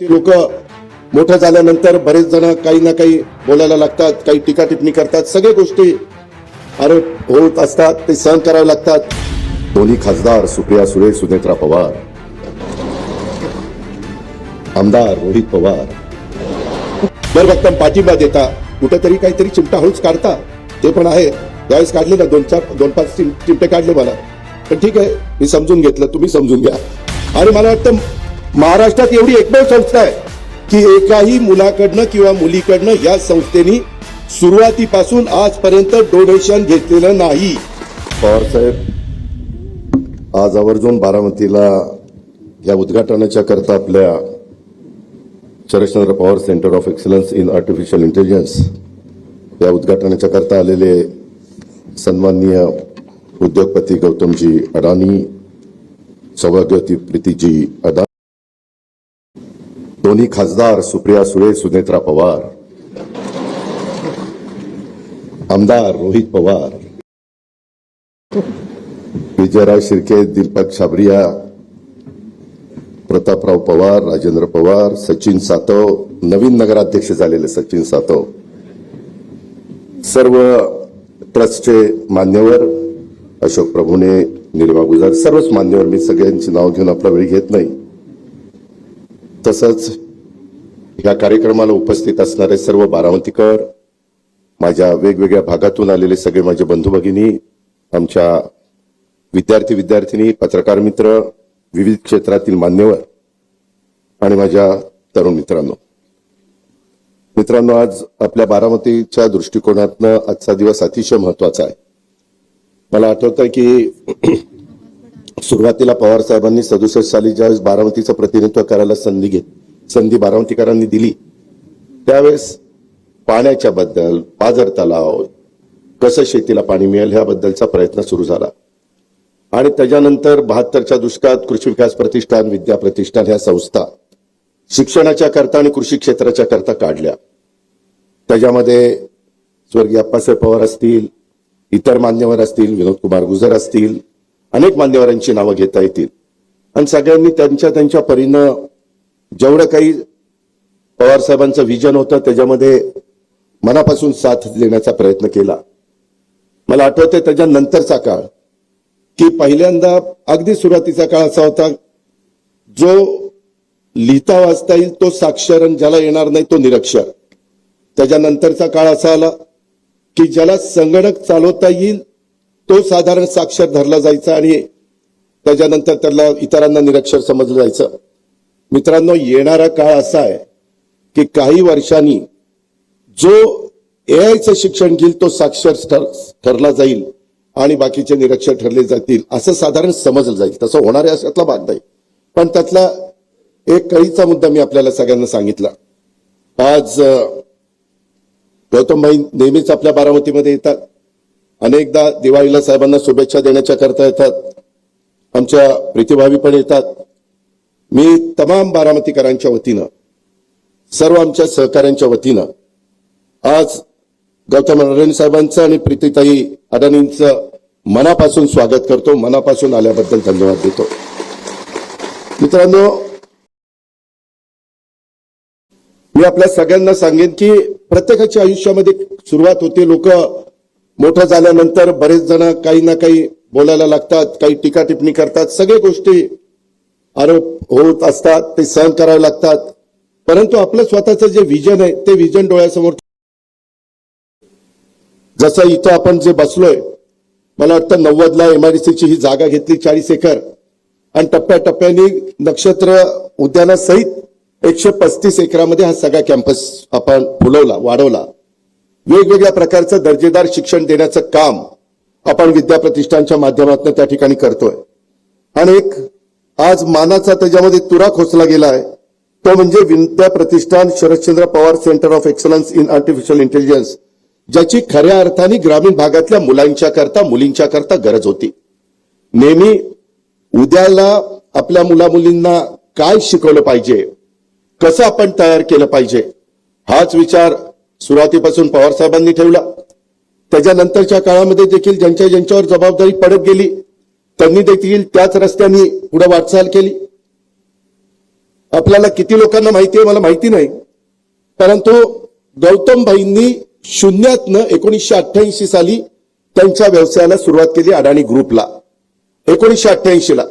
ते लोक मोठं झाल्यानंतर बरेच जण काही ना काही बोलायला लागतात काही टीका टिप्पणी करतात सगळ्या गोष्टी आरोप होत असतात ते सहन करावे लागतात. दोन्ही खासदार सुप्रिया सुळे सुनेत्रा पवार. आमदार रोहित पवार. जर फक्त पाठिंबा देता. कुठेतरी काहीतरी चिमटा हळूच काढता. ते पण आहे. त्यावेळेस काढले ना दोन चार दोन पाच चिमटे काढले मला. पण ठीक आहे मी समजून घेतलं तुम्ही समजून घ्या. आणि मला वाटतं महाराष्ट्रात एवढी एकमेव संस्था आहे की एकाही मुलाकडनं किंवा मुलीकडनं या संस्थेनी सुरुवातीपासून आजपर्यंत डोनेशन घेतलेलं नाही. पवारसाहेब आज आवर्जून बारामतीला या उद्घाटनाच्या करता आपल्या Sharadchandra Pawar centre of excellence in artificial intelligence या उद्घाटनाच्या करता आलेले सन्माननीय उद्योगपती गौतमजी अडाणी सौभाग्यवती प्रीतीजी अडाणी दोन्ही खासदार सुप्रिया सुळे सुनेत्रा पवार आमदार रोहित पवार विजयराव शिर्के दीपक छाबरिया प्रतापराव पवार राजेंद्र पवार सचिन सातव नवीन नगराध्यक्ष झालेले सचिन सातव सर्व ट्रस्टचे मान्यवर अशोक प्रभूने निर्मा गुजार सर्वच मान्यवर मी सगळ्यांची नाव घेऊन आपला वेळ घेत नाही तसंच या कार्यक्रमाला उपस्थित असणारे सर्व बारामतीकर माझ्या वेगवेगळ्या भागातून आलेले सगळे माझे बंधू भगिनी आमच्या विद्यार्थी विद्यार्थिनी पत्रकार मित्र विविध क्षेत्रातील मान्यवर आणि माझ्या तरुण मित्रांनो. मित्रांनो आज आपल्या बारामतीच्या दृष्टिकोनातनं आजचा दिवस अतिशय महत्त्वाचा आहे. मला आठवतं की सुरुवातीला पवार साहेबांनी सदुसष्ट साली ज्यावेळेस बारामतीचं प्रतिनिधित्व करायला संधी घेत संधी बारामतीकरांनी दिली त्यावेळेस पाण्याच्या बद्दल पाझर तलाव कसं शेतीला पाणी मिळेल ह्याबद्दलचा प्रयत्न सुरू झाला. आणि त्याच्यानंतर बहात्तरच्या दुष्काळात कृषी विकास प्रतिष्ठान विद्या प्रतिष्ठान ह्या संस्था शिक्षणाच्या करता आणि कृषी क्षेत्राच्या करता काढल्या. त्याच्यामध्ये स्वर्गीय अप्पासाहेब पवार असतील इतर मान्यवर असतील विनोद कुमार गुजर असतील अनेक मान्यवरांची नावं घेता येतील. आणि सगळ्यांनी त्यांच्या त्यांच्या परीनं जेवढं काही पवार साहेबांचं विजन होतं त्याच्यामध्ये मनापासून साथ देण्याचा प्रयत्न केला. मला आठवतंय त्याच्यानंतरचा काळ की पहिल्यांदा अगदी सुरुवातीचा काळ असा होता जो लिहिता वाचता येईल तो साक्षर आणि ज्याला येणार नाही तो निरक्षर. त्याच्यानंतरचा काळ असा आला की ज्याला संगणक चालवता येईल तो साधारण साक्षर धरला जायचा आणि त्याच्यानंतर त्याला इतरांना निरक्षर समजलं जायचं. मित्रांनो येणारा काळ असा आहे की काही वर्षांनी जो एआयचं शिक्षण घेईल तो साक्षर ठर- ठरला जाईल आणि बाकीचे निरक्षर ठरले जातील असं साधारण समजलं जाईल. तसं होणार आहे अशातला भाग नाही. पण त्यातला एक कळीचा मुद्दा मी आपल्याला सगळ्यांना सांगितला. आज गौतम गौतमभाई नेहमीच आपल्या बारामतीमध्ये येतात. अनेकदा दिवाळीला साहेबांना शुभेच्छा देण्याच्या करता येतात. आमच्या प्रीतीभावी पण येतात. मी तमाम बारामतीकरांच्या वतीनं सर्व आमच्या सहकाऱ्यांच्या वतीनं आज गौतम अडाणी साहेबांचं आणि प्रीतीताई अडाणींचं मनापासून स्वागत करतो. मनापासून आल्याबद्दल धन्यवाद देतो. मित्रांनो मी आपल्या सगळ्यांना सांगेन की प्रत्येकाच्या आयुष्यामध्ये सुरुवात होते. लोक मोठं झाल्यानंतर बरेच जण काही ना काही बोलायला लागतात काही टीका टिप्पणी करतात सगळ्या गोष्टी आरोप होत असतात ते सहन करावे लागतात. परंतु आपलं स्वतःचं जे विजन आहे ते विजन डोळ्यासमोर जसं इथं आपण जे बसलोय मला वाटतं नव्वदला एमआयडीसीची ही जागा घेतली चाळीस एकर. आणि टप्प्याटप्प्याने नक्षत्र उद्यानासहित एकशे पस्तीस एकरामध्ये हा सगळा कॅम्पस आपण फुलवला वाढवला. वेगवेगळ्या प्रकारचं दर्जेदार शिक्षण देण्याचं काम आपण विद्या प्रतिष्ठानच्या माध्यमातून त्या ठिकाणी करतोय. आणि एक आज मानाचा त्याच्यामध्ये तुरा खोचला गेलाय तो म्हणजे Vidya Pratishthan Sharadchandra Pawar centre of excellence in artificial intelligence ज्याची खऱ्या अर्थाने ग्रामीण भागातल्या मुलांच्या करता मुलींच्या करता गरज होती. नेहमी उद्याला आपल्या मुला मुलींना काय शिकवलं पाहिजे? कसं आपण तयार केलं पाहिजे? हाच विचार सुरुवातीपासून पवार साहेबांनी ठेवला. त्याच्यानंतरच्या काळामध्ये देखील ज्यांच्या ज्यांच्यावर जबाबदारी पडत गेली त्यांनी देखील त्याच रस्त्याने पुढे वाटचाल केली. आपल्याला किती लोकांना माहिती आहे मला माहिती नाही. परंतु गौतम भाईंनी शून्यातनं एकोणीसशे अठ्ठ्याऐंशी साली त्यांच्या व्यवसायाला सुरुवात केली अडाणी ग्रुपला. एकोणीसशे अठ्ठ्याऐंशी ला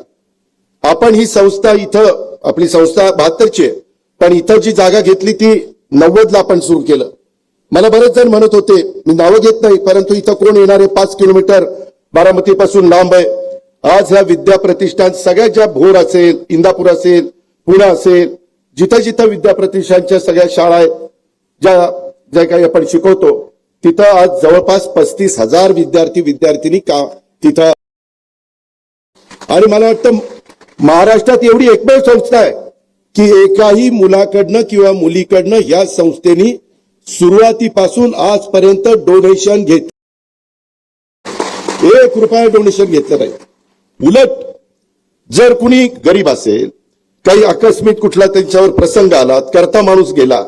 आपण ही संस्था इथं आपली संस्था बहात्तरची आहे पण इथं जी जागा घेतली ती नव्वदला आपण सुरू केलं. मला बरेच जण म्हणत होते मी नावं घेत नाही परंतु इथं कोण येणारे पाच किलोमीटर बारामती पासून लांब आहे. आज ह्या विद्या प्रतिष्ठान सगळ्या ज्या भोर असेल इंदापूर असेल पुणे असेल जिथं जिथं विद्या प्रतिष्ठानच्या सगळ्या शाळा आहेत ज्या ज्या काही आपण शिकवतो तिथं आज जवळपास पस्तीस हजार विद्यार्थी विद्यार्थिनी का तिथं आणि मला वाटतं महाराष्ट्रात एवढी एकमेव संस्था आहे की एकाही मुलाकडनं किंवा मुलीकडनं या संस्थेनी सुरुवातीपासून आजपर्यंत डोनेशन घेत एक रुपया डोनेशन घेतलं नाही. उलट जर कुणी गरीब असेल काही आकस्मिक कुठला त्यांच्यावर प्रसंग आला करता माणूस गेला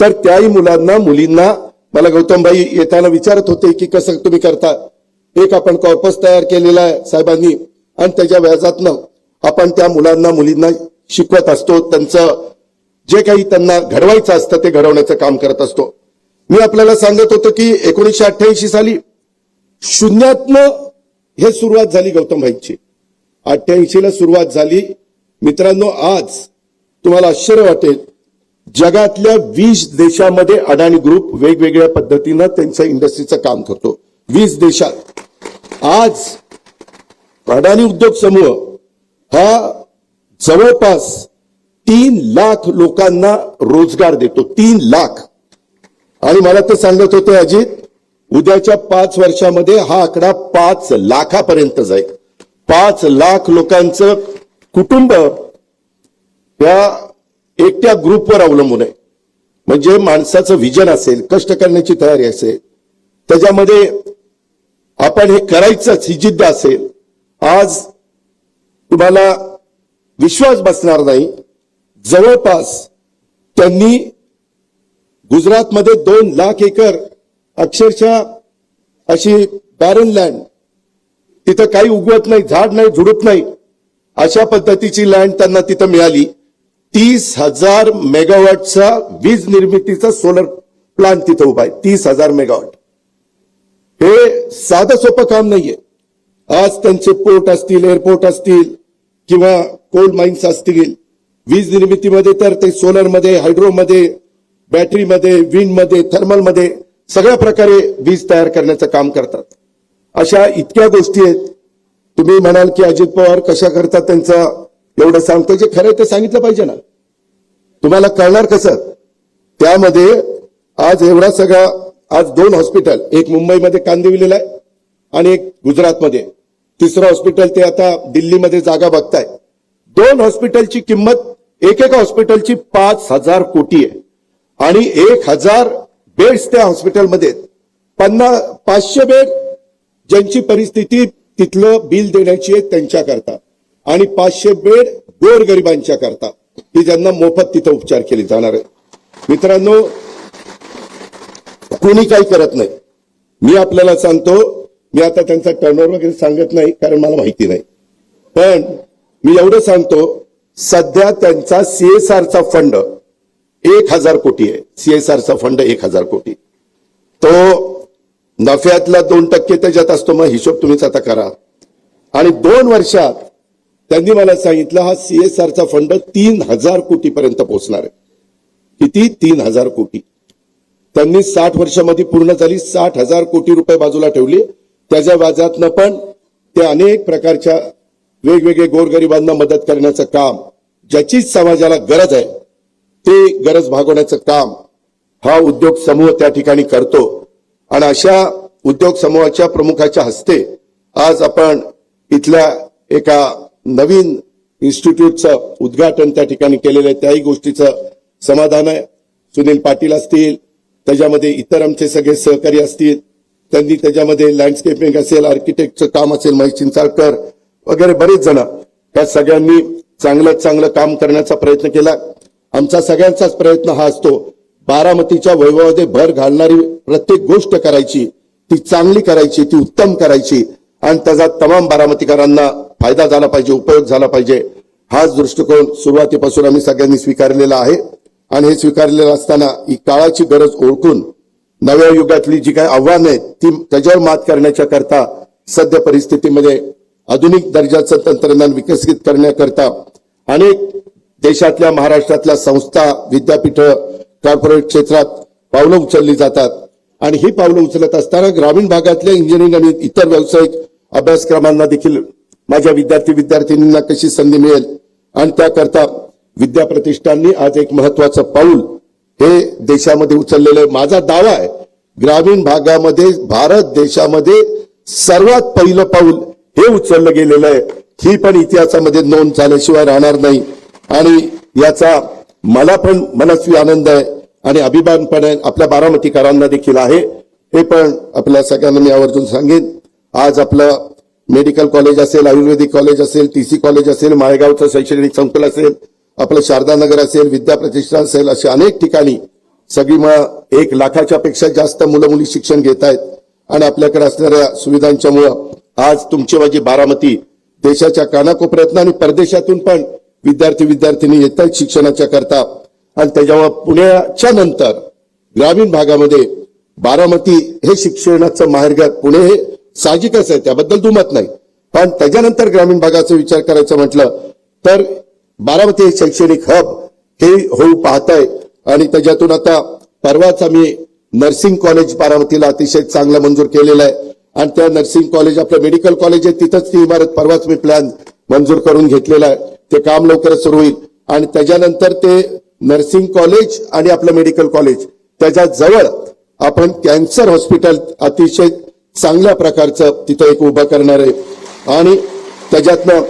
तर त्याही मुलांना मुलींना मला गौतमबाई येताना विचारत होते की कसं तुम्ही करता? एक आपण कॉर्पस तयार केलेला आहे साहेबांनी आणि त्याच्या व्याजातनं आपण त्या मुलांना मुलींना शिकवत असतो त्यांचं जे काही त्यांना घडवायचं असतं ते घडवण्याचं काम करत असतो. मी आपल्याला सांगत होतो की एकोणीसशे अठ्ठ्याऐंशी साली शून्यातनं हे सुरुवात झाली गौतम भाईची. अठ्ठ्याऐंशी ला सुरुवात झाली. मित्रांनो आज तुम्हाला आश्चर्य वाटेल. जगातल्या वीस देशामध्ये अडाणी ग्रुप वेगवेगळ्या पद्धतीनं त्यांच्या इंडस्ट्रीचं काम करतो. वीस देशात. आज अडाणी उद्योग समूह हा जवळपास तीन लाख लोकांना रोजगार देतो तीन लाख. आणि मला तर सांगत होते अजित उद्याच्या पाच वर्षामध्ये हा आकडा पाच लाखापर्यंत जाईल. पाच लाख लोकांचं कुटुंब त्या एकट्या ग्रुपवर अवलंबून आहे. म्हणजे माणसाचं विजन असेल कष्ट करण्याची तयारी असेल त्याच्यामध्ये आपण हे करायचंच ही जिद्द असेल. आज तुम्हाला विश्वास बसणार नाही जवळपास त्यांनी गुजरातमध्ये दोन लाख एकर अक्षरशः अशी बॅरन लँड तिथं काही उगवत नाही झाड नाही झुडूप नाही अशा पद्धतीची लँड त्यांना तिथं मिळाली. तीस हजार मेगावॅटचा वीज निर्मितीचा सोलर प्लांट तिथं उभा आहे. तीस हजार मेगावॅट हे साधं सोपं काम नाहीये. आज त्यांचे पोर्ट असतील एअरपोर्ट असतील किंवा कोल्ड माइन्स असतील वीज निर्मितीमध्ये तर ते सोलरमध्ये हायड्रोमध्ये बॅटरीमध्ये विंडमध्ये थर्मलमध्ये सगळ्या प्रकारे वीज तयार करण्याचं काम करतात. अशा इतक्या गोष्टी आहेत. तुम्ही म्हणाल की अजित पवार कशा करतात त्यांचं एवढं सांगतो जे खरं ते सांगितलं पाहिजे ना. तुम्हाला कळणार कसं? त्यामध्ये आज एवढा सगळा आज दोन हॉस्पिटल एक मुंबईमध्ये कांदिवलेलं आहे आणि एक गुजरातमध्ये. तिसरं हॉस्पिटल ते आता दिल्लीमध्ये जागा बघताय. दोन हॉस्पिटलची किंमत एक एक हॉस्पिटलची पाच हजार कोटी आहे. आणि एक हजार बेड्स त्या हॉस्पिटलमध्ये पन्ना पाचशे बेड ज्यांची परिस्थिती तिथलं बिल देण्याची आहे त्यांच्याकरता. आणि पाचशे बेड गोरगरिबांच्या करता. की ज्यांना मोफत तिथं उपचार केले जाणार आहेत. मित्रांनो कोणी काही करत नाही. मी आपल्याला सांगतो मी आता त्यांचा टर्नओव्हर वगैरे सांगत नाही कारण मला माहिती नाही. पण मी एवढं सांगतो सध्या त्यांचा सीएसआरचा फंड एक हजार कोटी आहे. सीएसआरचा फंड एक हजार कोटी. तो नफ्यातला दोन टक्के त्याच्यात असतो. मग हिशोब तुम्हीच आता करा. आणि दोन वर्षात त्यांनी मला सांगितलं हा सीएसआरचा फंड तीन हजार कोटीपर्यंत पोहोचणार आहे. किती? तीन हजार कोटी. त्यांनी साठ वर्षामध्ये पूर्ण झाली साठ हजार कोटी रुपये बाजूला ठेवले. त्याच्या व्याजातनं पण ते अनेक प्रकारच्या वेगवेगळे गोरगरिबांना मदत करण्याचं काम ज्याची समाजाला गरज आहे ते गरज भागवण्याचं काम हा उद्योग समूह त्या ठिकाणी करतो. आणि अशा उद्योग समूहाच्या प्रमुखाच्या हस्ते आज आपण इथल्या एका नवीन इन्स्टिट्यूटचं उद्घाटन त्या ठिकाणी केलेलं आहे. त्याही गोष्टीचं समाधान आहे. सुनील पाटील असतील त्याच्यामध्ये इतर आमचे सगळे सहकारी असतील त्यांनी त्याच्यामध्ये लँडस्केपिंग असेल आर्किटेक्टचं काम असेल महेश चिंचाळकर वगैरे बरेच जण. त्या सगळ्यांनी चांगलं चांगलं काम करण्याचा प्रयत्न केला. आमचा सगळ्यांचाच प्रयत्न हा असतो बारामतीच्या वैभवामध्ये भर घालणारी प्रत्येक गोष्ट करायची ती चांगली करायची ती उत्तम करायची. आणि त्याचा तमाम बारामतीकरांना फायदा झाला पाहिजे उपयोग झाला पाहिजे. हाच दृष्टिकोन सुरुवातीपासून आम्ही सगळ्यांनी स्वीकारलेला आहे. आणि हे स्वीकारलेलं असताना ही काळाची गरज ओळखून नव्या युगातली जी काही आव्हानं आहेत ती त्याच्यावर मात करण्याच्या करता सध्या परिस्थितीमध्ये आधुनिक दर्जाचं तंत्रज्ञान विकसित करण्याकरता अनेक देशातल्या महाराष्ट्रातल्या संस्था विद्यापीठ कॉर्पोरेट क्षेत्रात पावलं उचलली जातात. आणि ही पावलं उचलत असताना ग्रामीण भागातल्या इंजिनिअरिंग आणि इतर व्यावसायिक अभ्यासक्रमांना देखील माझ्या विद्यार्थी विद्यार्थिनींना कशी संधी मिळेल? आणि त्याकरता विद्या प्रतिष्ठाननी आज एक महत्वाचं पाऊल हे देशामध्ये उचललेलं आहे. माझा दावा आहे ग्रामीण भागामध्ये भारत देशामध्ये सर्वात पहिलं पाऊल हे उचललं गेलेलं आहे. ही पण इतिहासामध्ये नोंद झाल्याशिवाय राहणार नाही. आणि याचा मला पण मनस्वी आनंद आहे आणि अभिमान पण आहे आपल्या बारामतीकरांना देखील आहे. हे पण आपल्या सगळ्यांना मी आवर्जून सांगेन. आज आपलं मेडिकल कॉलेज असेल आयुर्वेदिक कॉलेज असेल टीसी कॉलेज असेल माळेगावचं शैक्षणिक संकुल असेल आपलं शारदानगर असेल विद्या प्रतिष्ठान असेल अशा अनेक ठिकाणी सगळी मग एक लाखाच्या पेक्षा जास्त मुलं मुली शिक्षण घेत आहेत. आणि आपल्याकडे असणाऱ्या सुविधांच्यामुळं आज तुमची माझी बारामती देशाच्या कानाकोपऱ्यातनं आणि परदेशातून पण विद्यार्थी विद्यार्थिनी येत आहेत शिक्षणाच्या करता. आणि त्याच्यामुळे पुण्याच्या नंतर ग्रामीण भागामध्ये बारामती हे शिक्षणाचं माहेरघर पुणे हे साहजिकच आहे त्याबद्दल दुमत नाही. पण त्याच्यानंतर ग्रामीण भागाचा विचार करायचा म्हटलं तर बारामती हे शैक्षणिक हब हे होऊ पाहत आहे आणि त्याच्यातून आता परवाच आम्ही नर्सिंग कॉलेज बारामतीला अतिशय चांगलं मंजूर केलेलं आहे. आणि त्या नर्सिंग कॉलेज आपलं मेडिकल कॉलेज आहे तिथंच ती इमारत परवाच मी प्लॅन मंजूर करून घेतलेला आहे. ते काम लवकरच सुरू होईल. आणि त्याच्यानंतर ते नर्सिंग कॉलेज आणि आपलं मेडिकल कॉलेज त्याच्याजवळ आपण कॅन्सर हॉस्पिटल अतिशय चांगल्या प्रकारचं तिथं एक उभं करणार आहे. आणि त्याच्यातनं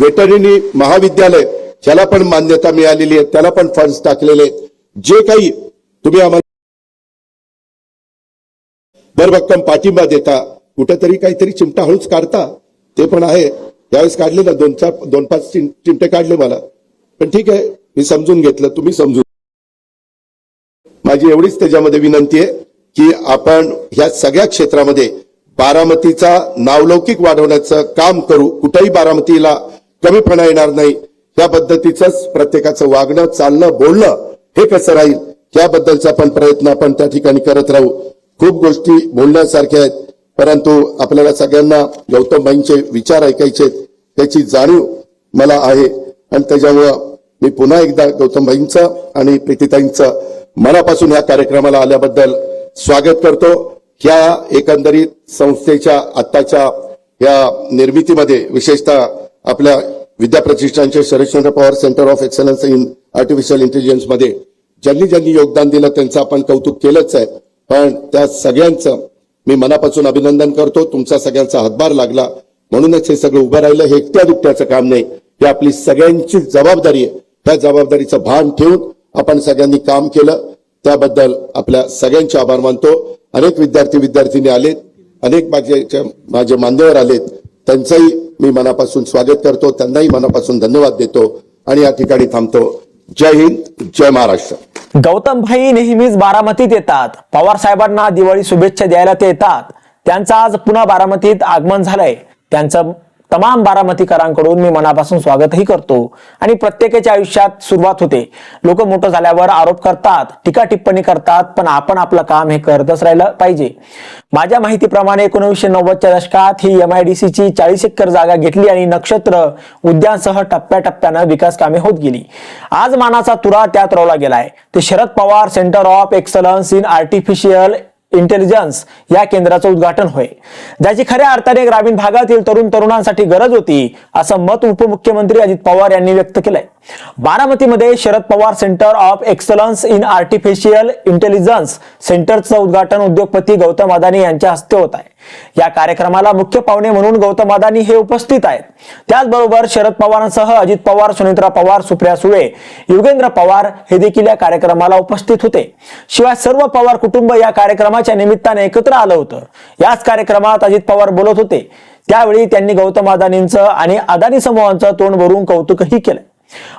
वेटरनी महाविद्यालय ज्याला पण मान्यता मिळालेली आहे त्याला पण फंड्स टाकलेले जे काही तुम्ही आम्हाला भरभक्कम पाठिंबा देता कुठंतरी काहीतरी चिमटा हळूच काढता ते पण आहे. यावेळेस काढले ना दोन चार दोन पाच चिमटे काढले मला. पण ठीक आहे मी समजून घेतलं तुम्ही समजून. माझी एवढीच त्याच्यामध्ये विनंती आहे की आपण ह्या सगळ्या क्षेत्रामध्ये बारामतीचा नावलौकिक वाढवण्याचं काम करू. कुठेही बारामतीला कमीपणा येणार नाही. या पद्धतीचंच प्रत्येकाचं वागणं चालणं बोलणं हे कसं राहील याबद्दलचा पण प्रयत्न आपण त्या ठिकाणी करत राहू. खूप गोष्टी बोलण्यासारख्या आहेत. परंतु आपल्याला सगळ्यांना गौतमबाईंचे विचार ऐकायचे आहेत त्याची जाणीव मला आहे. आणि त्याच्यामुळं मी पुन्हा एकदा गौतमबाईंचं आणि प्रीतीताईंचं मनापासून या कार्यक्रमाला आल्याबद्दल स्वागत करतो. ह्या एकंदरीत संस्थेच्या आत्ताच्या या निर्मितीमध्ये विशेषतः आपल्या विद्या प्रतिष्ठानचे Sharadchandra Pawar centre of excellence in artificial इंटेलिजन्समध्ये ज्यांनी ज्यांनी योगदान दिलं त्यांचं आपण कौतुक केलंच आहे. पण त्या सगळ्यांचं मी मनापासून अभिनंदन करतो. तुमचा सगळ्यांचा हातभार लागला. म्हणूनच हे सगळं उभं राहिलं हे एकट्या दुकट्याचं काम नाही. हे आपली सगळ्यांची जबाबदारी आहे. त्या जबाबदारीचं भान ठेवून आपण सगळ्यांनी काम केलं. त्याबद्दल आपल्या सगळ्यांचे आभार मानतो. अनेक विद्यार्थी विद्यार्थिनी आलेत. अनेक माझे माझे मान्यवर आलेत. त्यांचंही मी मनापासून स्वागत करतो. त्यांनाही मनापासून धन्यवाद देतो. आणि या ठिकाणी थांबतो. जय हिंद जय महाराष्ट्र. गौतमभाई नेहमीच बारामतीत येतात. पवार साहेबांना दिवाळी शुभेच्छा द्यायला ते येतात. त्यांचं आज पुन्हा बारामतीत आगमन झालंय. त्यांचं तमाम बारामतीकरांकडून मी मनापासून स्वागतही करतो. आणि प्रत्येकाच्या आयुष्यात सुरुवात होते. लोक मोठं झाल्यावर आरोप करतात टीका टिप्पणी करतात पण आपण आपलं काम हे करतच राहिलं पाहिजे. माझ्या माहितीप्रमाणे एकोणीसशे नव्वदच्या दशकात ही एम आय डी सीची चाळीस एकर जागा घेतली आणि नक्षत्र उद्यानसह टप्प्याटप्प्यानं विकास कामे होत गेली. आज मानाचा तुरा त्यात रोवला गेलाय. ते Sharad Pawar centre of excellence in artificial intelligence या केंद्राचं उद्घाटन होय. ज्याची खऱ्या अर्थाने ग्रामीण भागातील तरुण तरुणांसाठी गरज होती असं मत उपमुख्यमंत्री अजित पवार यांनी व्यक्त केलंय. बारामतीमध्ये Sharad Pawar centre of excellence in artificial intelligence सेंटरचं उद्घाटन उद्योगपती गौतम अदानी यांच्या हस्ते होत आहे. या कार्यक्रमाला मुख्य पाहुणे म्हणून गौतम अदानी हे उपस्थित आहेत. त्याचबरोबर शरद पवारांसह अजित पवार सुनित्रा पवार सुप्रिया सुळे युगेंद्र पवार हे देखील या कार्यक्रमाला उपस्थित होते. शिवाय सर्व पवार कुटुंब या कार्यक्रमाच्या निमित्ताने एकत्र आलं होतं. याच कार्यक्रमात अजित पवार बोलत होते. त्यावेळी त्यांनी गौतम अदानींचं आणि अदानी समूहांचं तोंड भरून कौतुकही केलं.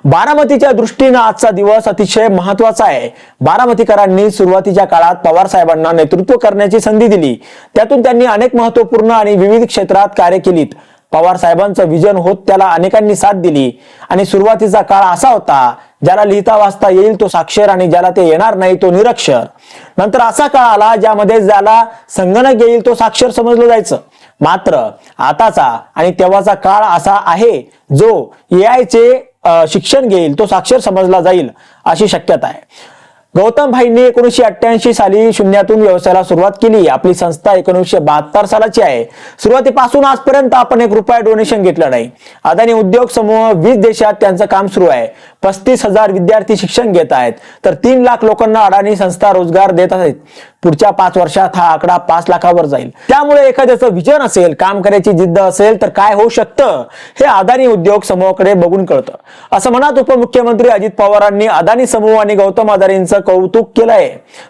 बारामतीच्या दृष्टीनं आजचा दिवस अतिशय महत्त्वाचा आहे. बारामतीकरांनी सुरुवातीच्या काळात पवार साहेबांना नेतृत्व करण्याची संधी दिली. त्यातून त्यांनी अनेक महत्त्वपूर्ण आणि विविध क्षेत्रात कार्य केलीत. पवार साहेबांचं विजन होत त्याला अनेकांनी साथ दिली. आणि सुरुवातीचा काळ असा होता ज्याला लिहिता वाचता येईल तो साक्षर आणि ज्याला ते येणार नाही तो निरक्षर. नंतर असा काळ आला ज्यामध्ये ज्याला संगणक येईल तो साक्षर समजलं जायचं. मात्र आताचा आणि तेव्हाचा काळ असा आहे जो ए चे शिक्षण घेईल तो साक्षर समजला जाईल अशी शक्यता आहे. गौतम भाईंनी एकोणीसशे अठ्ठ्याऐंशी साली शून्यातून व्यवसायाला सुरुवात केली. आपली संस्था एकोणीसशे बहात्तर सालाची आहे. सुरुवातीपासून आजपर्यंत आपण एक रुपया डोनेशन घेतलं नाही. अदानी उद्योग समूह वीस देशात त्यांचं काम सुरू आहे. पस्तीस हजार विद्यार्थी शिक्षण घेत आहेत. तर तीन लाख लोकांना अडाणी संस्था रोजगार देत आहेत. पुढच्या पाच वर्षात हा आकडा पाच लाखावर जाईल. त्यामुळे एखाद्याचं विजन असेल काम करायची जिद्द असेल तर काय होऊ शकतं? हे अदानी उद्योग समूहाकडे बघून कळतं. असं म्हणत उपमुख्यमंत्री अजित पवारांनी अदानी समूह आणि गौतम अदानींचं कौतुक केलंय.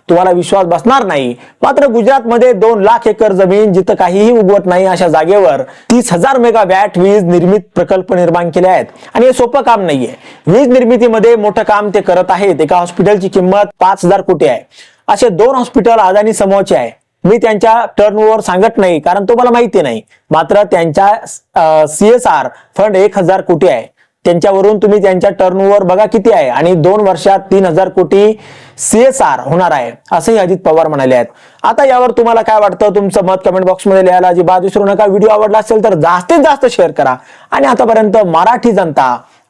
तुम्हाला विश्वास बसणार नाही. मात्र गुजरातमध्ये दोन लाख एकर जमीन जिथं काहीही उगवत नाही अशा जागेवर तीस हजार मेगा वॅट वीज निर्मित प्रकल्प निर्माण केले आहेत. आणि हे सोपं काम नाहीये. वीज निर्मितीमध्ये मोठं काम ते करत आहेत. एका हॉस्पिटलची किंमत पाच हजार कोटी आहे. असे दोन हॉस्पिटल अदानी समूहाचे आहे. मी त्यांच्या टर्नओव्हर सांगत नाही कारण तुम्हाला माहिती नाही. मात्र त्यांच्या सीएसआर फंड एक हजार कोटी आहे. त्यांच्यावरून तुम्ही त्यांच्या टर्नओव्हर बघा किती आहे. आणि दोन वर्षात तीन हजार कोटी सीएसआर होणार आहे असंही अजित पवार म्हणाले आहेत. आता यावर तुम्हाला काय वाटतं? तुमचं मत कमेंट बॉक्समध्ये लिहायला अजिबात विसरू नका. व्हिडिओ आवडला असेल तर जास्तीत जास्त शेअर करा. आणि आतापर्यंत मराठी जनता